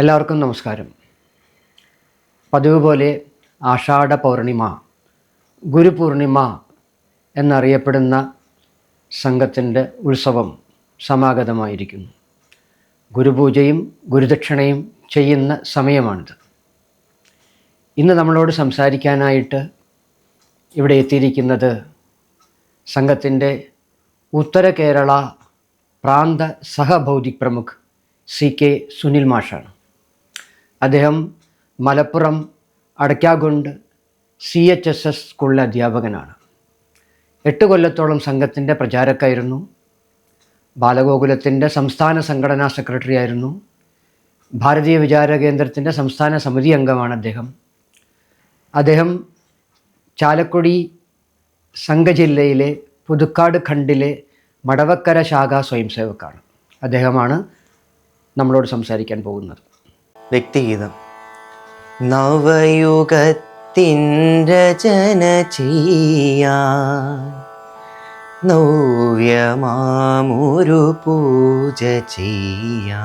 എല്ലാവർക്കും നമസ്കാരം. പതിവ് പോലെ ആഷാഢ പൗർണിമ ഗുരുപൂർണിമ എന്നറിയപ്പെടുന്ന സംഘത്തിന്റെ ഉത്സവം സമാഗതമായിരിക്കുന്നു. ഗുരുപൂജയും ഗുരുദക്ഷിണയും ചെയ്യുന്ന സമയമാണിത്. ഇന്ന് നമ്മളോട് സംസാരിക്കാനായിട്ട് ഇവിടെ എത്തിയിരിക്കുന്നത് സംഘത്തിന്റെ ഉത്തര കേരള പ്രാന്ത സഹഭൗതിക് പ്രമുഖ് സി കെ സുനിൽ മാഷാണ്. അദ്ദേഹം Malappuram Adakkakundu C H S S സ്കൂളിലെ അധ്യാപകനാണ്. എട്ട് കൊല്ലത്തോളം സംഘത്തിന്റെ പ്രചാരക്കായിരുന്നു. ബാലഗോകുലത്തിന്റെ സംസ്ഥാന സംഘടനാ സെക്രട്ടറി ആയിരുന്നു. ഭാരതീയ വിചാര കേന്ദ്രത്തിന്റെ സംസ്ഥാന സമിതി അംഗമാണ് അദ്ദേഹം. അദ്ദേഹം ചാലക്കുടി സംഘജില്ലയിലെ പുതുക്കാട് ഖണ്ഡിലെ മടവക്കര ശാഖ സ്വയംസേവക്കാണ്. അദ്ദേഹമാണ് നമ്മളോട് സംസാരിക്കാൻ പോകുന്നത്. വ്യക്തിഗീതം. നവയുഗത്തിൻ രചന ചെയ്യാൻ നവ്യമാമൊരു പൂജ ചെയ്യ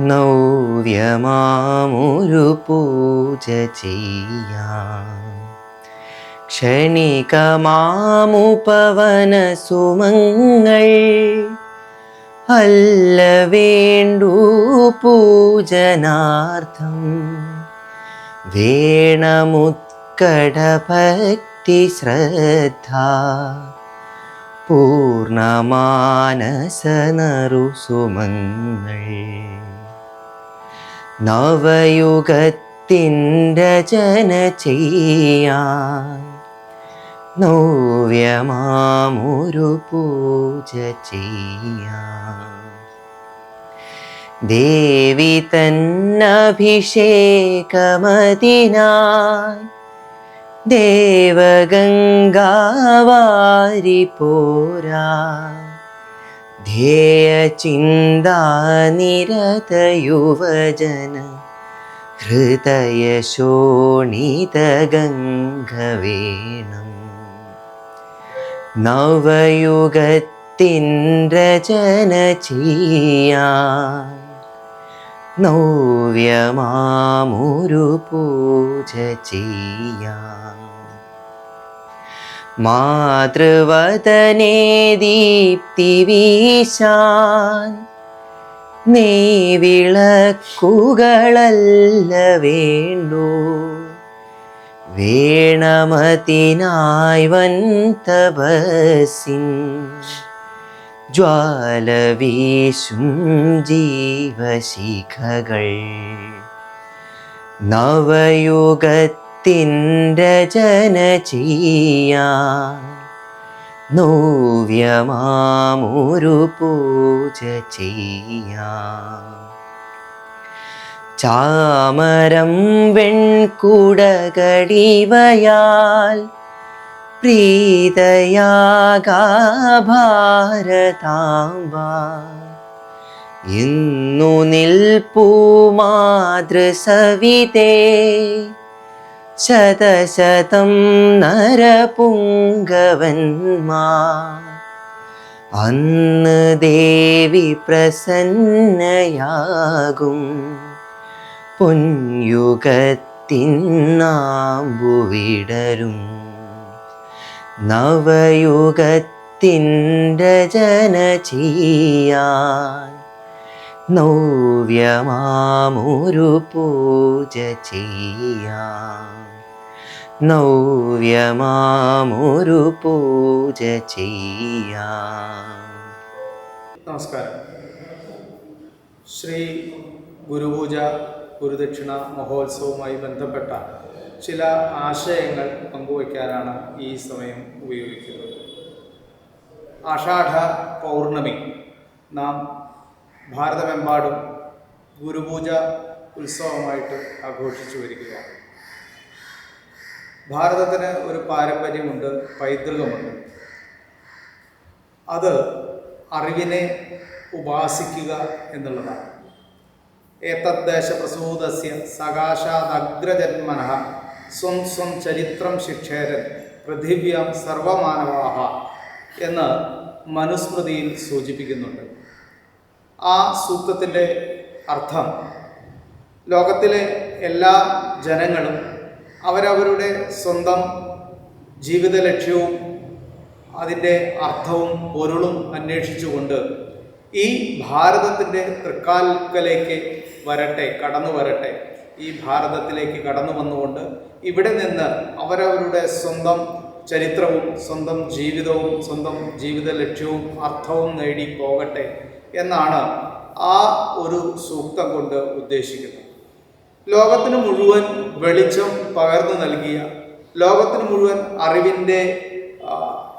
നവ്യമാമൊരു പൂജ ചെയ്യ ക്ഷണികമാമുപവന സുമങ്ങൾ അല്ല വേണ്ടു പൂജനാർത്ഥം. വേണമുത്കടഭക്തി ശ്രദ്ധ. പൂർണമാനസനറു സുമങ്ങൾ നവയുഗത്തിൻ രചന ചെയ്യാൻ നവ്യമാമൊരു പൂജ ചെയ്യാം. ദേവി തന്നഭിഷേകമതിനായി ദേവഗംഗാവാരി പോരാ. ധ്യേയ ചിന്താനിരത യുവജന ഹൃദയശോണിതഗംഗവേണം നവയുഗത്തിൻ രചന ചെയ്യാൻ നവ്യമാമൊരു പൂജ ചെയ്യാം മാതൃവദനേ ദീപ്തി വീശാൻ നീ വിളക്കുകളല്ല വേണ്ടു. വേണമതിനായി വൻ തപസിൻ ജ്വാല വീശും ജീവശിഖകൾ. നവയുഗത്തിന്റെ ചെയ്യാൻ നവ്യമാമൊരു പൂജ ചെയ്യാം ചാമരം വെൺകുടകടിവയാൽ പ്രീതയാകാഭാരതാംബ ഇന്നു നിൽപ്പൂ മാതൃസവിതേ ശതശതം നരപുങ്കവന്മാ അന്ന് ദേവി പ്രസന്നയാകും. പൊൻയുഗത്തിന്നാമ്പു നാമ്പുവിടരും നവയുഗത്തിൻ രചന ചെയ്യാൻ. നവ്യമാമൊരു പൂജ ചെയ്യാം നവ്യമാമൊരു പൂജ ചെയ്യാം നമസ്കാരം. ശ്രീ ഗുരുപൂജ ഗുരുദക്ഷിണ മഹോത്സവവുമായി ബന്ധപ്പെട്ട ചില ആശയങ്ങൾ പങ്കുവയ്ക്കാനാണ് ഈ സമയം ഉപയോഗിക്കുന്നത്. ആഷാഢ പൗർണമി. നാം ഭാരതമെമ്പാടും ഗുരുപൂജ ഉത്സവമായിട്ട് ആഘോഷിച്ചു വരികയാണ്. ഭാരതത്തിന് ഒരു പാരമ്പര്യമുണ്ട് പൈതൃകമുണ്ട്. അത് അറിവിനെ ഉപാസിക്കുക എന്നുള്ളതാണ്. ഏതദ്ദേശപ്രസൂതസ്യ സകാശാദഗ്രജന്മന. സ്വം സ്വം ചരിത്രം ശിക്ഷേരൻ പൃഥിവ്യം സർവമാനവാഹ എന്ന് മനുസ്മൃതിയിൽ സൂചിപ്പിക്കുന്നുണ്ട്. ആ സൂക്തത്തിന്റെ അർത്ഥം ലോകത്തിലെ എല്ലാ ജനങ്ങളും അവരവരുടെ സ്വന്തം ജീവിത ലക്ഷ്യവും അതിന്റെ അർത്ഥവും പൊരുളും അന്വേഷിച്ചുകൊണ്ട് ഈ ഭാരതത്തിന്റെ തൃക്കാൽക്കലേക്ക് വരട്ടെ കടന്നു വരട്ടെ. ഈ ഭാരതത്തിലേക്ക് കടന്നു വന്നുകൊണ്ട് ഇവിടെ നിന്ന് അവരവരുടെ സ്വന്തം ചരിത്രവും സ്വന്തം ജീവിതവും സ്വന്തം ജീവിത ലക്ഷ്യവും അർത്ഥവും നേടി പോകട്ടെ എന്നാണ് ആ ഒരു സൂക്തം കൊണ്ട് ഉദ്ദേശിക്കുന്നത്. ലോകത്തിന് മുഴുവൻ വെളിച്ചം പകർന്നു നൽകിയ ലോകത്തിന് മുഴുവൻ അറിവിന്റെ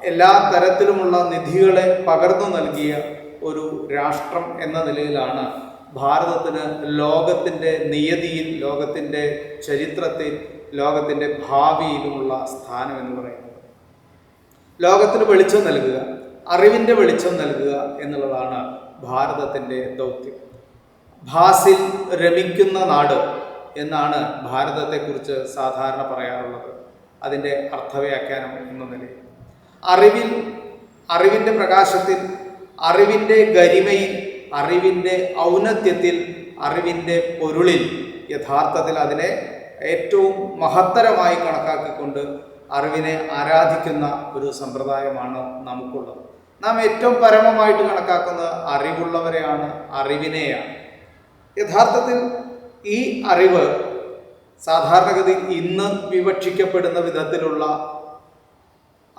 എല്ലാ തരത്തിലുമുള്ള നിധികളെ പകർന്നു നൽകിയ ഒരു രാഷ്ട്രം എന്ന നിലയിലാണ് ഭാരതത്തിന് ലോകത്തിന്റെ നിയതിയിൽ ലോകത്തിന്റെ ചരിത്രത്തിൽ ലോകത്തിന്റെ ഭാവിയിലുമുള്ള സ്ഥാനം എന്ന് പറയുന്നത്. ലോകത്തിന് വെളിച്ചം നൽകുക അറിവിന്റെ വെളിച്ചം നൽകുക എന്നുള്ളതാണ് ഭാരതത്തിന്റെ ദൗത്യം. ഭാസിൽ രമിക്കുന്ന നാട് എന്നാണ് ഭാരതത്തെക്കുറിച്ച് സാധാരണ പറയാറുള്ളത്. അതിന്റെ അർത്ഥവ്യാഖ്യാനം എന്ന നിലയിൽ. അറിവിൽ അറിവിന്റെ പ്രകാശത്തിൽ അറിവിന്റെ ഗരിമയിൽ അറിവിന്റെ ഔന്നത്യത്തിൽ അറിവിന്റെ പൊരുളിൽ യഥാർത്ഥത്തിൽ അതിനെ ഏറ്റവും മഹത്തരമായി കണക്കാക്കിക്കൊണ്ട് അറിവിനെ ആരാധിക്കുന്ന ഒരു സമ്പ്രദായമാണ് നമുക്കുള്ളത്. നാം ഏറ്റവും പരമമായിട്ട് കണക്കാക്കുന്നത് അറിവുള്ളവരെയാണ് അറിവിനെയാണ്. യഥാർത്ഥത്തിൽ ഈ അറിവ് സാധാരണഗതിയിൽ ഇന്ന് വിവക്ഷിക്കപ്പെടുന്ന വിധത്തിലുള്ള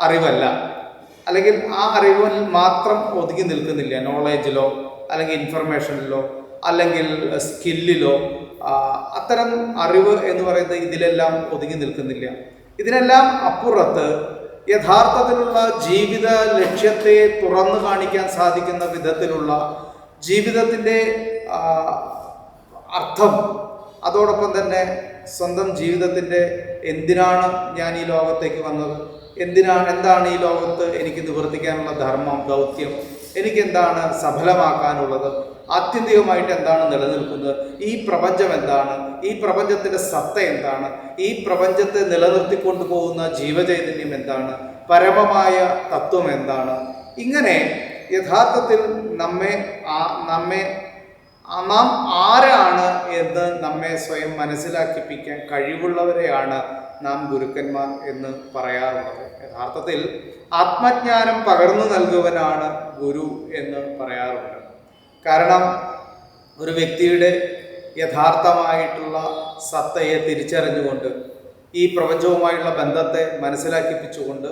അറിവല്ല. അല്ലെങ്കിൽ ആ അറിവിൽ മാത്രം ഒതുങ്ങി നിൽക്കുന്നില്ല. നോളേജിലോ അല്ലെങ്കിൽ ഇൻഫർമേഷനിലോ അല്ലെങ്കിൽ സ്കില്ലിലോ അത്തരം അറിവ് എന്ന് പറയുന്നത് ഇതിലെല്ലാം ഒതുങ്ങി നിൽക്കുന്നില്ല. ഇതിനെല്ലാം അപ്പുറത്ത് യഥാർത്ഥത്തിലുള്ള ജീവിത ലക്ഷ്യത്തെ തുറന്നു കാണിക്കാൻ സാധിക്കുന്ന വിധത്തിലുള്ള ജീവിതത്തിന്റെ അർത്ഥം അതോടൊപ്പം തന്നെ സ്വന്തം ജീവിതത്തിന്റെ എന്തിനാണ് ഞാൻ ഈ ലോകത്തേക്ക് വന്നത്? എന്തിനാണ് എന്താണ് ഈ ലോകത്ത് എനിക്ക് നിവർത്തിക്കാനുള്ള ധർമ്മം ദൗത്യം? എനിക്ക് എന്താണ് സഫലമാക്കാനുള്ളത്? ആത്യന്തികമായിട്ട് എന്താണ് നിലനിൽക്കുന്നത്? ഈ പ്രപഞ്ചം എന്താണ്? ഈ പ്രപഞ്ചത്തിന്റെ സത്ത എന്താണ്? ഈ പ്രപഞ്ചത്തെ നിലനിർത്തിക്കൊണ്ടു പോകുന്ന ജീവചൈതന്യം എന്താണ്? പരമമായ തത്വം എന്താണ്? ഇങ്ങനെ യഥാർത്ഥത്തിൽ നമ്മെ ആ നമ്മെ നാം ആരാണ് എന്ന് നമ്മെ സ്വയം മനസ്സിലാക്കിപ്പിക്കാൻ കഴിവുള്ളവരെയാണ് നാം ഗുരുക്കന്മാർ എന്ന് പറയാറുള്ളത്. യഥാർത്ഥത്തിൽ ആത്മജ്ഞാനം പകർന്നു നൽകുവനാണ് ഗുരു എന്ന് പറയാറുണ്ട്. കാരണം ഒരു വ്യക്തിയുടെ യഥാർത്ഥമായിട്ടുള്ള സത്തയെ തിരിച്ചറിഞ്ഞുകൊണ്ട് ഈ പ്രപഞ്ചവുമായുള്ള ബന്ധത്തെ മനസ്സിലാക്കിപ്പിച്ചുകൊണ്ട്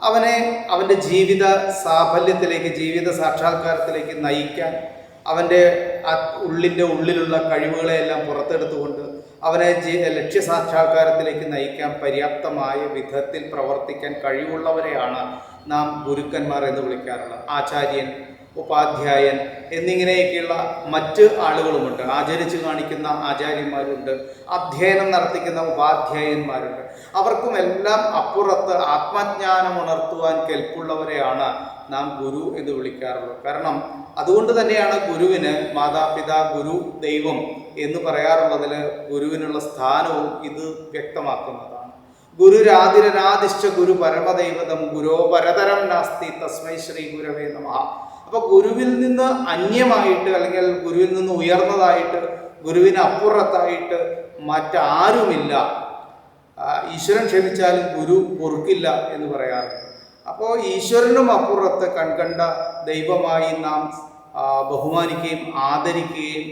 അവനെ അവന്റെ ജീവിത സാഫല്യത്തിലേക്ക് ജീവിത സാക്ഷാത്കാരത്തിലേക്ക് നയിക്കാൻ അവന്റെ ഉള്ളിന്റെ ഉള്ളിലുള്ള കഴിവുകളെയെല്ലാം പുറത്തെടുത്തുകൊണ്ട് അവനെ ലക്ഷ്യ ലക്ഷ്യസാക്ഷാത്കാരത്തിലേക്ക് നയിക്കാൻ പര്യാപ്തമായ വിധത്തിൽ പ്രവർത്തിക്കാൻ കഴിവുള്ളവരെയാണ് നാം ഗുരുക്കന്മാർ എന്ന് വിളിക്കാറുള്ളത്. ആചാര്യൻ ഉപാധ്യായൻ എന്നിങ്ങനെയൊക്കെയുള്ള മറ്റ് ആളുകളുമുണ്ട്. ആചരിച്ച് കാണിക്കുന്ന ആചാര്യന്മാരുണ്ട്. അധ്യയനം നടത്തിക്കുന്ന ഉപാധ്യായന്മാരുണ്ട്. അവർക്കും എല്ലാം അപ്പുറത്ത് ആത്മജ്ഞാനം ഉണർത്തുവാൻ കെൽപ്പുള്ളവരെയാണ് നാം ഗുരു എന്ന് വിളിക്കാറുള്ളത് കാരണം അതുകൊണ്ട് തന്നെയാണ് ഗുരുവിന് മാതാപിതാ ഗുരു ദൈവം എന്ന് പറയാറുള്ളതിൽ ഗുരുവിനുള്ള സ്ഥാനവും ഇത് വ്യക്തമാക്കുന്നതാണ്. ഗുരുരാതിരനാദിശ്ച ഗുരു പരമദൈവതം ഗുരോ പരതരം നാസ്തി തസ്മൈ ശ്രീ ഗുരവേ നമ. അപ്പൊ ഗുരുവിൽ നിന്ന് അന്യമായിട്ട് അല്ലെങ്കിൽ ഗുരുവിൽ നിന്ന് ഉയർന്നതായിട്ട് ഗുരുവിന് അപ്പുറത്തായിട്ട് മറ്റാരുമില്ല. ഈശ്വരൻ ക്ഷമിച്ചാലും ഗുരു പൊറുക്കില്ല എന്ന് പറയാറുണ്ട്. അപ്പോൾ ഈശ്വരനും അപ്പുറത്ത് കൺകണ്ട ദൈവമായി നാം ബഹുമാനിക്കുകയും ആദരിക്കുകയും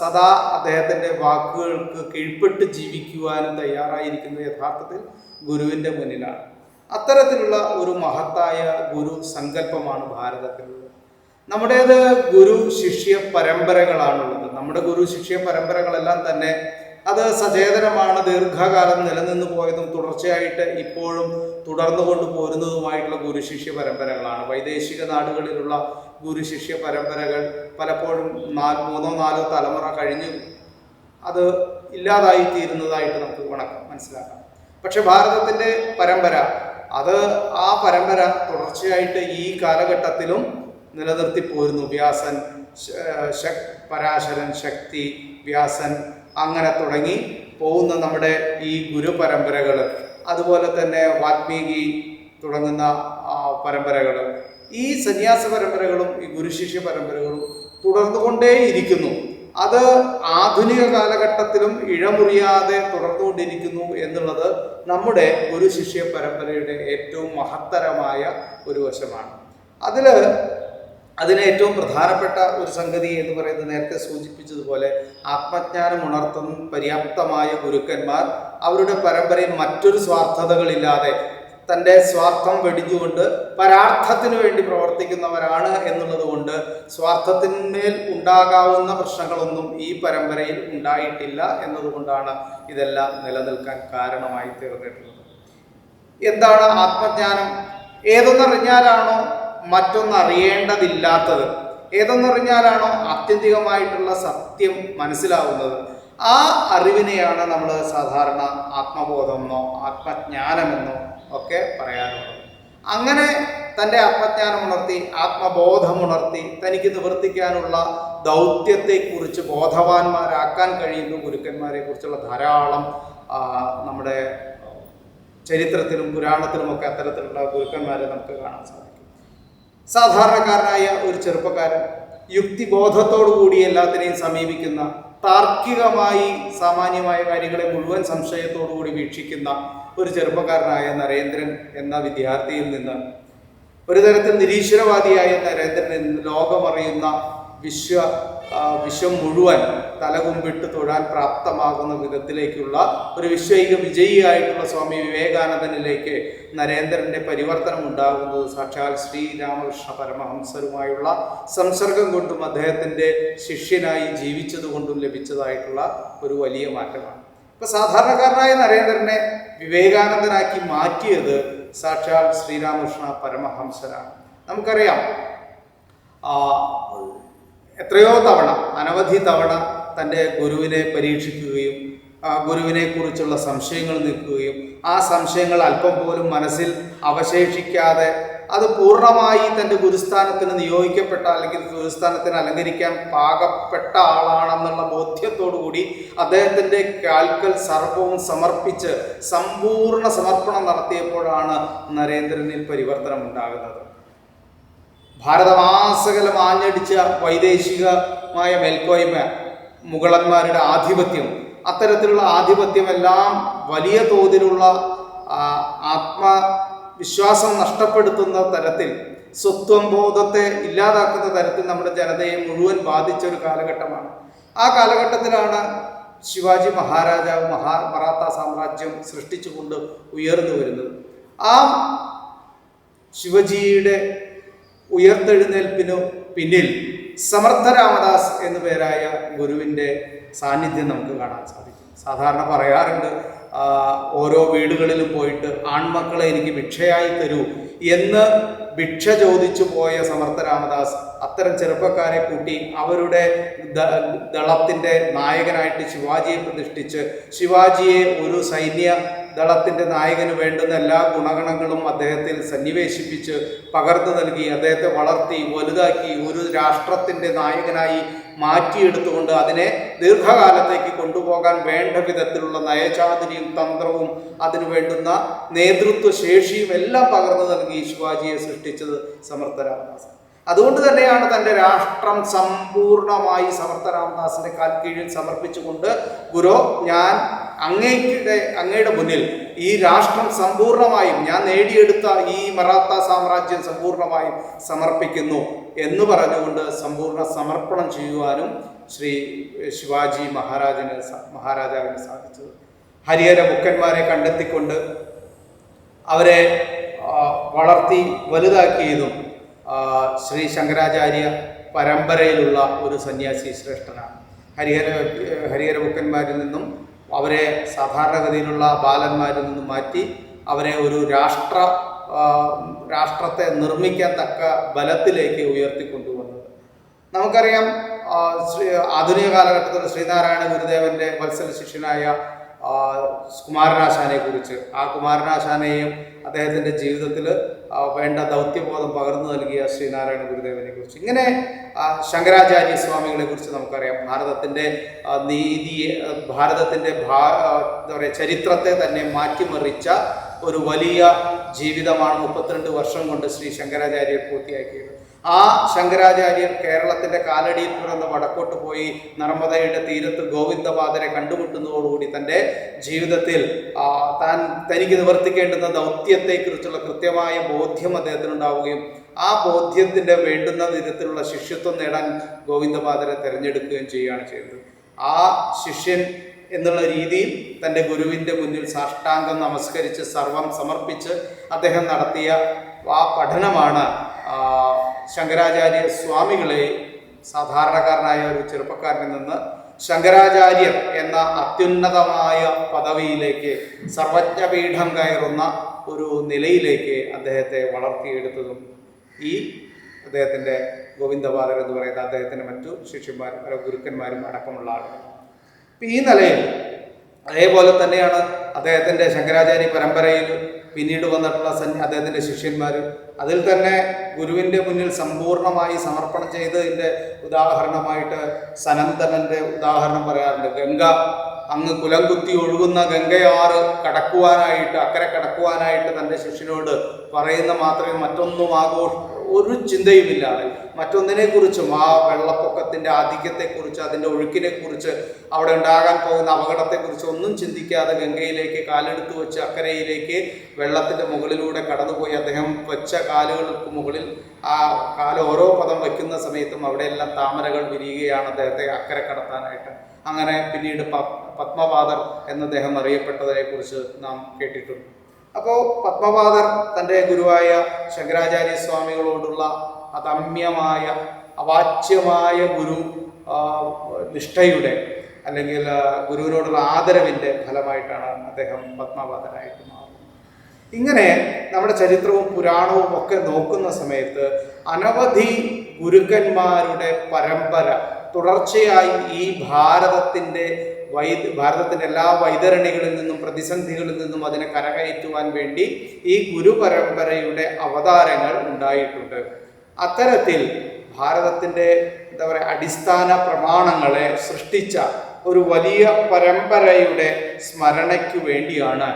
സദാ അദ്ദേഹത്തിന്റെ വാക്കുകൾക്ക് കീഴ്പ്പെട്ട് ജീവിക്കുവാനും തയ്യാറായിരിക്കുന്നത് യഥാർത്ഥത്തിൽ ഗുരുവിന്റെ മുന്നിലാണ്. അത്തരത്തിലുള്ള ഒരു മഹത്തായ ഗുരു സങ്കല്പമാണ് ഭാരതത്തിലുള്ളത്. നമ്മുടേത് ഗുരു ശിഷ്യ പരമ്പരകളാണുള്ളത്. നമ്മുടെ ഗുരു ശിഷ്യ പരമ്പരകളെല്ലാം തന്നെ അത് സചേതനമാണ് ദീർഘകാലം നിലനിന്ന് പോയതും തുടർച്ചയായിട്ട് ഇപ്പോഴും തുടർന്നു കൊണ്ടുപോരുന്നതുമായിട്ടുള്ള പോരുന്നതുമായിട്ടുള്ള ഗുരു ശിഷ്യ പരമ്പരകളാണ്. വൈദേശിക നാടുകളിലുള്ള ഗുരുശിഷ്യ പരമ്പരകൾ പലപ്പോഴും നാല് മൂന്നോ നാലോ തലമുറ കഴിഞ്ഞു അത് ഇല്ലാതായി തീരുന്നതായിട്ട് നമുക്ക് കണക്ക് മനസ്സിലാക്കാം. പക്ഷെ ഭാരതത്തിന്റെ പരമ്പര അത് ആ പരമ്പര തുടർച്ചയായിട്ട് ഈ കാലഘട്ടത്തിലും നിലനിർത്തി പോരുന്നു വ്യാസൻ പരാശരൻ ശക്തി വ്യാസൻ അങ്ങനെ തുടങ്ങി പോകുന്ന നമ്മുടെ ഈ ഗുരു പരമ്പരകൾ അതുപോലെ തന്നെ വാൽമീകി തുടങ്ങുന്ന പരമ്പരകൾ. ഈ സന്യാസ പരമ്പരകളും ഈ ഗുരുശിഷ്യ പരമ്പരകളും തുടർന്നുകൊണ്ടേയിരിക്കുന്നു. അത് ആധുനിക കാലഘട്ടത്തിലും ഇഴമുറിയാതെ തുടർന്നുകൊണ്ടിരിക്കുന്നു എന്നുള്ളത് നമ്മുടെ ഗുരു ശിഷ്യ പരമ്പരയുടെ ഏറ്റവും മഹത്തരമായ ഒരു വശമാണ്. അതിൽ അതിന് ഏറ്റവും പ്രധാനപ്പെട്ട ഒരു സംഗതി എന്ന് പറയുന്നത് നേരത്തെ സൂചിപ്പിച്ചതുപോലെ ആത്മജ്ഞാനം ഉണർത്തുന്ന പര്യാപ്തമായ ഗുരുക്കന്മാർ അവരുടെ പരമ്പരയിൽ മറ്റൊരു സ്വാർത്ഥതകളില്ലാതെ തന്റെ സ്വാർത്ഥം വെടിഞ്ഞുകൊണ്ട് പരാർത്ഥത്തിന് വേണ്ടി പ്രവർത്തിക്കുന്നവരാണ് എന്നുള്ളത് കൊണ്ട് സ്വാർത്ഥത്തിന്മേൽ ഉണ്ടാകാവുന്ന പ്രശ്നങ്ങളൊന്നും ഈ പരമ്പരയിൽ ഉണ്ടായിട്ടില്ല എന്നതുകൊണ്ടാണ് ഇതെല്ലാം നിലനിൽക്കാൻ കാരണമായി തീർന്നിട്ടുള്ളത്. എന്താണ് ആത്മജ്ഞാനം? ഏതൊന്നറിഞ്ഞാലാണോ മറ്റൊന്നറിയേണ്ടതില്ലാത്തത്. ഏതൊന്നറിഞ്ഞാലാണോ ആത്യന്തികമായിട്ടുള്ള സത്യം മനസ്സിലാവുന്നത്. ആ അറിവിനെയാണ് നമ്മൾ സാധാരണ ആത്മബോധമെന്നോ ആത്മജ്ഞാനമെന്നോ ഒക്കെ പറയാറുള്ളത്. അങ്ങനെ തന്റെ ആത്മജ്ഞാനം ഉണർത്തി ആത്മബോധം ഉണർത്തി തനിക്ക് നിവർത്തിക്കാനുള്ള ദൗത്യത്തെക്കുറിച്ച് ബോധവാന്മാരാക്കാൻ കഴിയുന്ന ഗുരുക്കന്മാരെ കുറിച്ചുള്ള ധാരാളം നമ്മുടെ ചരിത്രത്തിലും പുരാണത്തിലുമൊക്കെ അത്തരത്തിലുള്ള ഗുരുക്കന്മാരെ നമുക്ക് കാണാൻ സാധിക്കും. സാധാരണക്കാരനായ ഒരു ചെറുപ്പക്കാരൻ യുക്തിബോധത്തോടു കൂടി എല്ലാത്തിനെയും സമീപിക്കുന്ന താർക്കികമായി സാമാന്യമായ കാര്യങ്ങളെ മുഴുവൻ സംശയത്തോടു കൂടി വീക്ഷിക്കുന്ന ഒരു ചെറുപ്പക്കാരനായ നരേന്ദ്രൻ എന്ന വിദ്യാർത്ഥിയിൽ നിന്ന് ഒരു തരത്തിൽ നിരീശ്വരവാദിയായ നരേന്ദ്രൻ ലോകമറിയുന്ന വിശ്വ വിശ്വം മുഴുവൻ തലകുമ്പിട്ട് തൊഴാൻ പ്രാപ്തമാകുന്ന വിധത്തിലേക്കുള്ള ഒരു വിശ്വൈക വിജയിയായിട്ടുള്ള സ്വാമി വിവേകാനന്ദനിലേക്ക് നരേന്ദ്രന്റെ പരിവർത്തനം ഉണ്ടാകുന്നത് സാക്ഷാൽ ശ്രീരാമകൃഷ്ണ പരമഹംസരുമായുള്ള സംസർഗം കൊണ്ടും അദ്ദേഹത്തിന്റെ ശിഷ്യനായി ജീവിച്ചതുകൊണ്ടും ലഭിച്ചതായിട്ടുള്ള ഒരു വലിയ മാറ്റമാണ്. ഇപ്പം സാധാരണക്കാരനായ നരേന്ദ്രനെ വിവേകാനന്ദനാക്കി മാറ്റിയത് സാക്ഷാൽ ശ്രീരാമകൃഷ്ണ പരമഹംസരാണ്. നമുക്കറിയാം എത്രയോ തവണ അനവധി തവണ തന്റെ ഗുരുവിനെ പരീക്ഷിക്കുകയും ഗുരുവിനെ കുറിച്ചുള്ള സംശയങ്ങൾ നിൽക്കുകയും ആ സംശയങ്ങൾ അല്പം പോലും മനസ്സിൽ അവശേഷിക്കാതെ അത് പൂർണമായി തന്റെ ഗുരുസ്ഥാനത്തിന് നിയോഗിക്കപ്പെട്ട അല്ലെങ്കിൽ ഗുരുസ്ഥാനത്തിന് അലങ്കരിക്കാൻ പാകപ്പെട്ട ആളാണെന്നുള്ള ബോധ്യത്തോടു കൂടി അദ്ദേഹത്തിന്റെ കാൽക്കൽ സർവവും സമർപ്പിച്ച് സമ്പൂർണ സമർപ്പണം നടത്തിയപ്പോഴാണ് നരേന്ദ്രനിൽ പരിവർത്തനം ഉണ്ടാകുന്നത് ഭാരതമാസകലം ആഞ്ഞടിച്ച വൈദേശികമായ മേൽക്കോയ്മ മുഗളന്മാരുടെ ആധിപത്യം. അത്തരത്തിലുള്ള ആധിപത്യമെല്ലാം വലിയ തോതിലുള്ള ആത്മവിശ്വാസം നഷ്ടപ്പെടുത്തുന്ന തരത്തിൽ സ്വത്വം ബോധത്തെ ഇല്ലാതാക്കുന്ന തരത്തിൽ നമ്മുടെ ജനതയെ മുഴുവൻ ബാധിച്ച ഒരു കാലഘട്ടമാണ്. ആ കാലഘട്ടത്തിലാണ് ശിവാജി മഹാരാജാവ് മഹാ മറാത്ത സാമ്രാജ്യം സൃഷ്ടിച്ചുകൊണ്ട് ഉയർന്നു വരുന്നത്. ആ ശിവജിയുടെ ഉയർത്തെഴുന്നേൽപ്പിനു പിന്നിൽ സമർത്ഥ രാമദാസ് എന്നു പേരായ ഗുരുവിന്റെ സാന്നിധ്യം നമുക്ക് കാണാൻ സാധിക്കും. സാധാരണ പറയാറുണ്ട് ഓരോ വീടുകളിലും പോയിട്ട് ആൺമക്കളെ എനിക്ക് ഭിക്ഷയായി തരൂ എന്ന് ഭിക്ഷ ചോദിച്ചു പോയ സമർത്ഥ രാമദാസ് അത്തരം ചെറുപ്പക്കാരെ കൂട്ടി അവരുടെ ദളത്തിന്റെ നായകനായിട്ട് ശിവാജിയെ പ്രതിഷ്ഠിച്ച് ശിവാജിയെ ഒരു സൈന്യ ദളത്തിന്റെ നായകന് വേണ്ടുന്ന എല്ലാ ഗുണഗണങ്ങളും അദ്ദേഹത്തിൽ സന്നിവേശിപ്പിച്ച് പകർന്നു നൽകി അദ്ദേഹത്തെ വളർത്തി വലുതാക്കി ഒരു രാഷ്ട്രത്തിന്റെ നായകനായി മാറ്റിയെടുത്തുകൊണ്ട് അതിനെ ദീർഘകാലത്തേക്ക് കൊണ്ടുപോകാൻ വേണ്ട വിധത്തിലുള്ള നയചാതുരിയും തന്ത്രവും അതിനു വേണ്ടുന്ന നേതൃത്വ ശേഷിയും എല്ലാം പകർന്നു നൽകി ശിവാജിയെ സൃഷ്ടിച്ചത് സമർത്ഥ രാമദാസ്. അതുകൊണ്ട് തന്നെയാണ് തന്റെ രാഷ്ട്രം സമ്പൂർണമായി സമർത്ഥ കാൽ കീഴിൽ സമർപ്പിച്ചുകൊണ്ട് ഗുരു ഞാൻ അങ്ങയുടെ അങ്ങയുടെ മുന്നിൽ ഈ രാഷ്ട്രം സമ്പൂർണമായും ഞാൻ നേടിയെടുത്ത ഈ മറാത്ത സാമ്രാജ്യം സമ്പൂർണമായും സമർപ്പിക്കുന്നു എന്ന് പറഞ്ഞുകൊണ്ട് സമ്പൂർണ സമർപ്പണം ചെയ്യുവാനും ശ്രീ ശിവാജി മഹാരാജന് മഹാരാജാവിന് സാധിച്ചത്. ഹരിഹര മുക്കന്മാരെ കണ്ടെത്തിക്കൊണ്ട് അവരെ വളർത്തി വലുതാക്കിയതും ശ്രീ ശങ്കരാചാര്യ പരമ്പരയിലുള്ള ഒരു സന്യാസി ശ്രേഷ്ഠനാണ്. ഹരിഹര ഹരിഹര മുക്കന്മാരിൽ നിന്നും അവരെ സാധാരണഗതിയിലുള്ള ബാലന്മാരിൽ നിന്ന് മാറ്റി അവരെ ഒരു രാഷ്ട്ര രാഷ്ട്രത്തെ നിർമ്മിക്കാൻ തക്ക ബലത്തിലേക്ക് ഉയർത്തിക്കൊണ്ടുവന്നത്. നമുക്കറിയാം ആധുനിക കാലഘട്ടത്തിൽ ശ്രീനാരായണ ഗുരുദേവന്റെ വത്സല ശിഷ്യനായ കുമാരനാശാനെ കുറിച്ച്. ആ കുമാരനാശാനെയും അദ്ദേഹത്തിന്റെ ജീവിതത്തിൽ വേണ്ട ദൗത്യബോധം പകർന്നു നൽകിയ ശ്രീനാരായണ ഗുരുദേവനെ കുറിച്ച്. ഇങ്ങനെ ശങ്കരാചാര്യ സ്വാമികളെ കുറിച്ച് നമുക്കറിയാം. ഭാരതത്തിന്റെ നീതിയെ ഭാരതത്തിന്റെ ഭാ എന്താ പറയുക ചരിത്രത്തെ തന്നെ മാറ്റിമറിച്ച ഒരു വലിയ ജീവിതമാണ് മുപ്പത്തിരണ്ട് വർഷം കൊണ്ട് ശ്രീ ശങ്കരാചാര്യർ പൂർത്തിയാക്കിയത്. ആ ശങ്കരാചാര്യർ കേരളത്തിന്റെ കാലടിയിൽ പിറന്ന് വടക്കോട്ട് പോയി നർമ്മദയുടെ തീരത്ത് ഗോവിന്ദപാദരെ കണ്ടുമുട്ടുന്നതോടുകൂടി തന്റെ ജീവിതത്തിൽ താൻ തനിക്ക് നിവർത്തിക്കേണ്ടുന്ന ദൗത്യത്തെക്കുറിച്ചുള്ള കൃത്യമായ ബോധ്യം അദ്ദേഹത്തിനുണ്ടാവുകയും ആ ബോധ്യത്തിന്റെ വേണ്ടുന്ന വിധത്തിലുള്ള ശിഷ്യത്വം നേടാൻ ഗോവിന്ദപാദരെ തിരഞ്ഞെടുക്കുകയും ചെയ്യുകയാണ് ചെയ്തത്. ആ ശിഷ്യൻ എന്നുള്ള രീതിയിൽ തന്റെ ഗുരുവിന്റെ മുന്നിൽ സാഷ്ടാംഗം നമസ്കരിച്ച് സർവം സമർപ്പിച്ച് അദ്ദേഹം നടത്തിയ ആ പഠനമാണ് ശങ്കരാചാര്യ സ്വാമികളെ സാധാരണക്കാരനായ ഒരു ചെറുപ്പക്കാരനിൽ നിന്ന് ശങ്കരാചാര്യർ എന്ന അത്യുന്നതമായ പദവിയിലേക്ക് സർവജ്ഞപീഠം കയറുന്ന ഒരു നിലയിലേക്ക് അദ്ദേഹത്തെ വളർത്തിയെടുത്തതും ഈ അദ്ദേഹത്തിന്റെ ഗോവിന്ദപാദർ എന്ന് പറയുന്ന അദ്ദേഹത്തിന്റെ മറ്റു ശിഷ്യന്മാരും ഗുരുക്കന്മാരും അടക്കമുള്ള ആളുകൾ. ഈ നിലയിൽ അതേപോലെ തന്നെയാണ് അദ്ദേഹത്തിന്റെ ശങ്കരാചാര്യ പരമ്പരയിൽ പിന്നീട് വന്നിട്ടുള്ള സന് അദ്ദേഹത്തിന്റെ ശിഷ്യന്മാർ അതിൽ തന്നെ ഗുരുവിന്റെ മുന്നിൽ സമ്പൂർണമായി സമർപ്പണം ചെയ്തതിന്റെ ഉദാഹരണമായിട്ട് സനന്ദനന്റെ ഉദാഹരണം പറയാറുണ്ട്. ഗംഗ അങ്ങ് കുലം കുത്തി ഒഴുകുന്ന ഗംഗയാറ് കടക്കുവാനായിട്ട് അക്കരെ കടക്കുവാനായിട്ട് തന്റെ ശിഷ്യനോട് പറയുന്ന മാത്രമേ മറ്റൊന്നും ആഘോഷ ഒരു ചിന്തയുമില്ലാതെ മറ്റൊന്നിനെ കുറിച്ചും ആ വെള്ളപ്പൊക്കത്തിന്റെ ആധിക്യത്തെക്കുറിച്ച് അതിന്റെ ഒഴുക്കിനെ കുറിച്ച് അവിടെ ഉണ്ടാകാൻ പോകുന്ന അപകടത്തെക്കുറിച്ച് ഒന്നും ചിന്തിക്കാതെ ഗംഗയിലേക്ക് കാലെടുത്ത് വെച്ച് അക്കരയിലേക്ക് വെള്ളത്തിന്റെ മുകളിലൂടെ കടന്നുപോയി. അദ്ദേഹം വെച്ച കാലുകൾക്ക് മുകളിൽ ആ കാല ഓരോ പദം വയ്ക്കുന്ന സമയത്തും അവിടെയെല്ലാം താമരകൾ വിരിയുകയാണ് അദ്ദേഹത്തെ അക്കരെ കടത്താനായിട്ട്. അങ്ങനെ പിന്നീട് പത്മപാദർ എന്നദ്ദേഹം അറിയപ്പെട്ടതിനെ കുറിച്ച് നാം കേട്ടിട്ടുണ്ട്. അപ്പോൾ പത്മപാദർ തന്റെ ഗുരുവായ ശങ്കരാചാര്യ സ്വാമികളോടുള്ള അതമ്യമായ അവാച്യമായ ഗുരു നിഷ്ഠയുടെ അല്ലെങ്കിൽ ഗുരുവിനോടുള്ള ആദരവിന്റെ ഫലമായിട്ടാണ് അദ്ദേഹം പത്മപാദനായിട്ട് മാറുന്നത്. ഇങ്ങനെ നമ്മുടെ ചരിത്രവും പുരാണവും ഒക്കെ നോക്കുന്ന സമയത്ത് അനവധി ഗുരുക്കന്മാരുടെ പരമ്പര തുടർച്ചയായി ഈ ഭാരതത്തിന്റെ വൈ ഭാരതത്തിന്റെ എല്ലാ വൈതരണികളിൽ നിന്നും പ്രതിസന്ധികളിൽ നിന്നും അതിനെ കരകയറ്റുവാൻ വേണ്ടി ഈ ഗുരു പരമ്പരയുടെ അവതാരങ്ങൾ ഉണ്ടായിട്ടുണ്ട്. അത്തരത്തിൽ ഭാരതത്തിന്റെ എന്താ പറയുക അടിസ്ഥാന പ്രമാണങ്ങളെ സൃഷ്ടിച്ച ഒരു വലിയ പരമ്പരയുടെ സ്മരണയ്ക്ക് വേണ്ടിയാണ്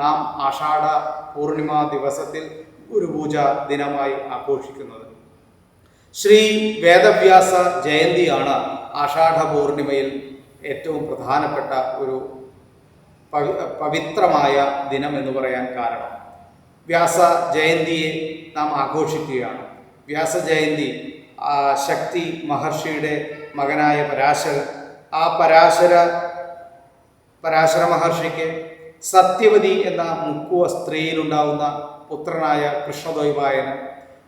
നാം ആഷാഢ പൂർണിമ ദിവസത്തിൽ ഗുരുപൂജ ദിനമായി ആഘോഷിക്കുന്നത്. ശ്രീ വേദവ്യാസ ജയന്തിയാണ് ആഷാഢ പൂർണിമയിൽ ഏറ്റവും പ്രധാനപ്പെട്ട ഒരു പവിത്രമായ ദിനം എന്ന് പറയാൻ കാരണം വ്യാസ ജയന്തിയെ നാം ആഘോഷിക്കുകയാണ്. വ്യാസ ജയന്തി ശക്തി മഹർഷിയുടെ മകനായ പരാശര ആ പരാശര പരാശര മഹർഷിക്ക് സത്യവതി എന്ന മുക്കുവ സ്ത്രീയിലുണ്ടാവുന്ന പുത്രനായ കൃഷ്ണദ്വൈവായനൻ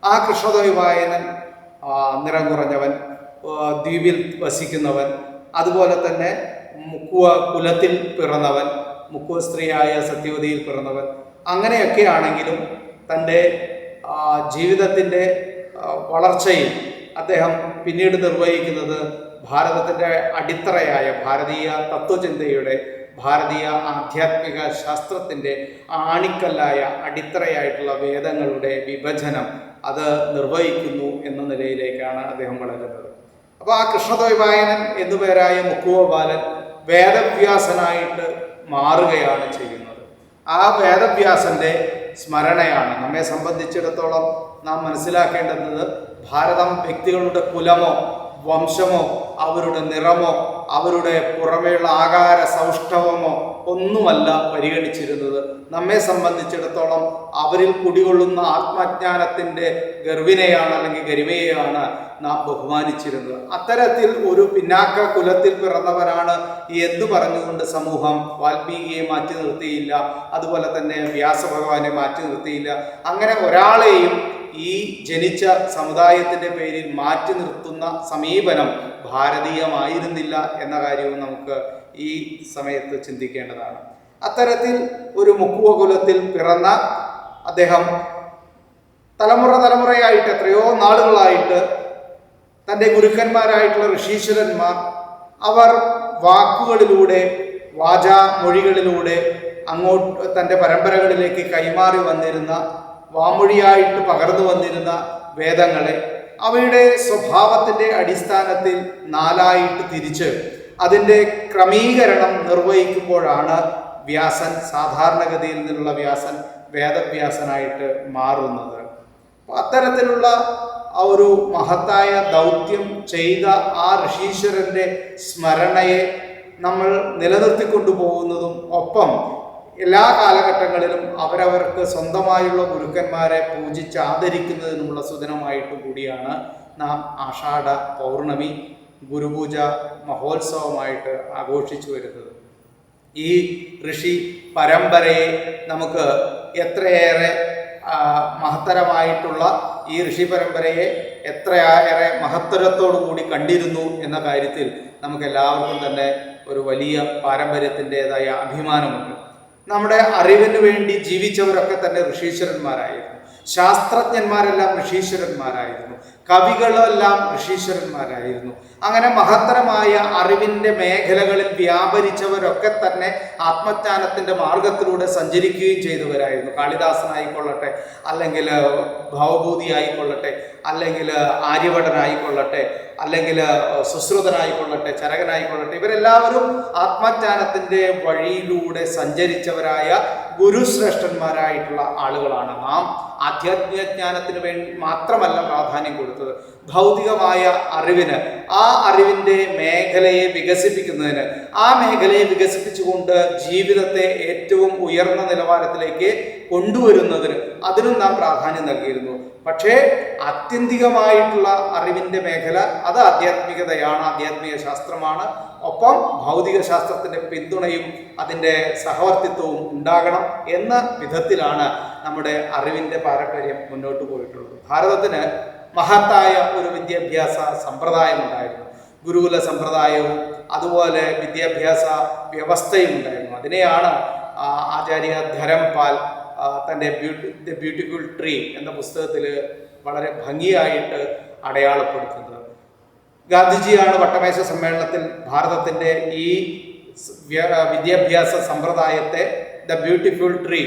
ആ കൃഷ്ണദ്വൈവായനൻ നിറം കുറഞ്ഞവൻ ദ്വീപിൽ വസിക്കുന്നവൻ അതുപോലെ തന്നെ മുക്കുവ കുലത്തിൽ പിറന്നവൻ മുക്കുവ സ്ത്രീയായ സത്യവതിയിൽ പിറന്നവൻ. അങ്ങനെയൊക്കെ ആണെങ്കിലും തന്റെ ജീവിതത്തിന്റെ വളർച്ചയിൽ അദ്ദേഹം പിന്നീട് നിർവഹിക്കുന്നത് ഭാരതത്തിന്റെ അടിത്തറയായ ഭാരതീയ തത്വചിന്തയുടെ ഭാരതീയ ആധ്യാത്മിക ശാസ്ത്രത്തിന്റെ ആണിക്കല്ലായ അടിത്തറയായിട്ടുള്ള വേദങ്ങളുടെ വിഭജനം അത് നിർവഹിക്കുന്നു എന്ന നിലയിലേക്കാണ് അദ്ദേഹം വളരുന്നത്. അപ്പോൾ ആ കൃഷ്ണദ്വൈപായനൻ എന്നുപേരായ മുക്കുവ ബാലൻ വേദവ്യാസനായിട്ട് മാറുകയാണ് ചെയ്യുന്നത്. ആ വേദവ്യാസന്റെ സ്മരണയാണ്. നമ്മെ സംബന്ധിച്ചിടത്തോളം നാം മനസ്സിലാക്കേണ്ടത് ഭാരതം വ്യക്തികളുടെ കുലമോ വംശമോ അവരുടെ നിറമോ അവരുടെ പുറമേയുള്ള ആകാര സൗഷ്ഠവമോ ഒന്നുമല്ല പരിഗണിച്ചിരുന്നത്. നമ്മെ സംബന്ധിച്ചിടത്തോളം അവരിൽ കുടികൊള്ളുന്ന ആത്മജ്ഞാനത്തിന്റെ ഗർവിനെയാണ് അല്ലെങ്കിൽ ഗരിമയെയാണ് നാം ബഹുമാനിച്ചിരുന്നത്. അത്തരത്തിൽ ഒരു പിന്നാക്ക കുലത്തിൽ പിറന്നവരാണ് എന്ന് പറഞ്ഞുകൊണ്ട് സമൂഹം വാൽമീകിയെ മാറ്റി നിർത്തിയില്ല. അതുപോലെ തന്നെ വ്യാസഭഗവാനെ മാറ്റി നിർത്തിയില്ല. അങ്ങനെ ഒരാളെയും ഈ ജനിച്ച സമുദായത്തിന്റെ പേരിൽ മാറ്റി നിർത്തുന്ന സമീപനം ഭാരതീയമായിരുന്നില്ല എന്ന കാര്യവും നമുക്ക് ഈ സമയത്ത് ചിന്തിക്കേണ്ടതാണ്. അത്തരത്തിൽ ഒരു മുക്കുവ കുലത്തിൽ പിറന്ന അദ്ദേഹം തലമുറ തലമുറയായിട്ട് എത്രയോ നാളുകളായിട്ട് തന്റെ ഗുരുക്കന്മാരായിട്ടുള്ള ഋഷീശ്വരന്മാർ അവർ വാക്കുകളിലൂടെ വാചാ മൊഴികളിലൂടെ അങ്ങോട്ട് തന്റെ പരമ്പരകളിലേക്ക് കൈമാറി വന്നിരുന്ന വാമൊഴിയായിട്ട് പകർന്നു വന്നിരുന്ന വേദങ്ങളെ അവയുടെ സ്വഭാവത്തിന്റെ അടിസ്ഥാനത്തിൽ നാലായിട്ട് തിരിച്ച് അതിന്റെ ക്രമീകരണം നിർവഹിക്കുമ്പോഴാണ് വ്യാസൻ സാധാരണഗതിയിൽ നിന്നുള്ള വ്യാസൻ വേദവ്യാസനായിട്ട് മാറുന്നത്. അത്തരത്തിലുള്ള ആ ഒരു മഹത്തായ ദൗത്യം ചെയ്ത ആ ഋഷീശ്വരന്റെ സ്മരണയെ നമ്മൾ നിലനിർത്തിക്കൊണ്ടു പോകുന്നതും ഒപ്പം എല്ലാ കാലഘട്ടങ്ങളിലും അവരവർക്ക് സ്വന്തമായുള്ള ഗുരുക്കന്മാരെ പൂജിച്ച് ആദരിക്കുന്നതിനുള്ള സുദിനമായിട്ട് കൂടിയാണ് നാം ആഷാഢ പൗർണമി ഗുരുപൂജ മഹോത്സവമായിട്ട് ആഘോഷിച്ചു വരുന്നത്. ഈ ഋഷി പരമ്പരയെ നമുക്ക് എത്രയേറെ മഹത്തരമായിട്ടുള്ള ഈ ഋഷി പരമ്പരയെ എത്രയേറെ മഹത്തരത്തോടു കൂടി കണ്ടിരുന്നു എന്ന കാര്യത്തിൽ നമുക്ക് എല്ലാവർക്കും തന്നെ ഒരു വലിയ പാരമ്പര്യത്തിന്റെതായ അഭിമാനമുണ്ട്. നമ്മുടെ അറിവിന് വേണ്ടി ജീവിച്ചവരൊക്കെ തന്നെ ഋഷീശ്വരന്മാരായിരുന്നു. ശാസ്ത്രജ്ഞന്മാരെല്ലാം ഋഷീശ്വരന്മാരായിരുന്നു. കവികളെല്ലാം ഋഷീശ്വരന്മാരായിരുന്നു. അങ്ങനെ മഹത്തരമായ അറിവിന്റെ മേഖലകളിൽ വ്യാപരിച്ചവരൊക്കെ തന്നെ ആത്മജ്ഞാനത്തിന്റെ മാർഗത്തിലൂടെ സഞ്ചരിക്കുകയും ചെയ്തവരായിരുന്നു. കാളിദാസനായിക്കൊള്ളട്ടെ അല്ലെങ്കിൽ ഭവഭൂതി ആയിക്കൊള്ളട്ടെ അല്ലെങ്കിൽ ആര്യഭടനായിക്കൊള്ളട്ടെ അല്ലെങ്കിൽ സുശ്രുതനായിക്കൊള്ളട്ടെ ചരകനായിക്കൊള്ളട്ടെ ഇവരെല്ലാവരും ആത്മജ്ഞാനത്തിന്റെ വഴിയിലൂടെ സഞ്ചരിച്ചവരായ ഗുരുശ്രേഷ്ഠന്മാരായിട്ടുള്ള ആളുകളാണ് നാം. ആധ്യാത്മിക ജ്ഞാനത്തിന് വേണ്ടി മാത്രമല്ല പ്രാധാന്യം കൊടുത്തത്. ഭൗതികമായ അറിവിന് ആ അറിവിന്റെ മേഖലയെ വികസിപ്പിക്കുന്നതിന്. ആ മേഖലയെ വികസിപ്പിച്ചുകൊണ്ട് ജീവിതത്തെ ഏറ്റവും ഉയർന്ന നിലവാരത്തിലേക്ക് കൊണ്ടുവരുന്നതിന് അതിനും നാം പ്രാധാന്യം നൽകിയിരുന്നു. പക്ഷേ ആത്യന്തികമായിട്ടുള്ള അറിവിന്റെ മേഖല അത് ആധ്യാത്മികതയാണ് ആധ്യാത്മിക ശാസ്ത്രമാണ്. ഒപ്പം ഭൗതിക ശാസ്ത്രത്തിന്റെ പിന്തുണയും അതിന്റെ സഹവർത്തിത്വവും ഉണ്ടാകണം എന്ന വിധത്തിലാണ് നമ്മുടെ അറിവിന്റെ പാരമ്പര്യം മുന്നോട്ട് പോയിട്ടുള്ളത്. ഭാരതത്തിന് മഹത്തായ ഒരു വിദ്യാഭ്യാസ സമ്പ്രദായം ഉണ്ടായിരുന്നു. ഗുരുകുല സമ്പ്രദായവും അതുപോലെ വിദ്യാഭ്യാസ വ്യവസ്ഥയും ഉണ്ടായിരുന്നു. അതിനെയാണ് ആചാര്യ ധരംപാൽ തന്റെ ബ്യൂട്ടി ദ ബ്യൂട്ടിഫുൾ ട്രീ എന്ന പുസ്തകത്തിൽ വളരെ ഭംഗിയായിട്ട് അടയാളപ്പെടുത്തുന്നത്. ഗാന്ധിജിയാണ് വട്ടമേശ സമ്മേളനത്തിൽ ഭാരതത്തിന്റെ ഈ വിദ്യാഭ്യാസ സമ്പ്രദായത്തെ ദ ബ്യൂട്ടിഫുൾ ട്രീ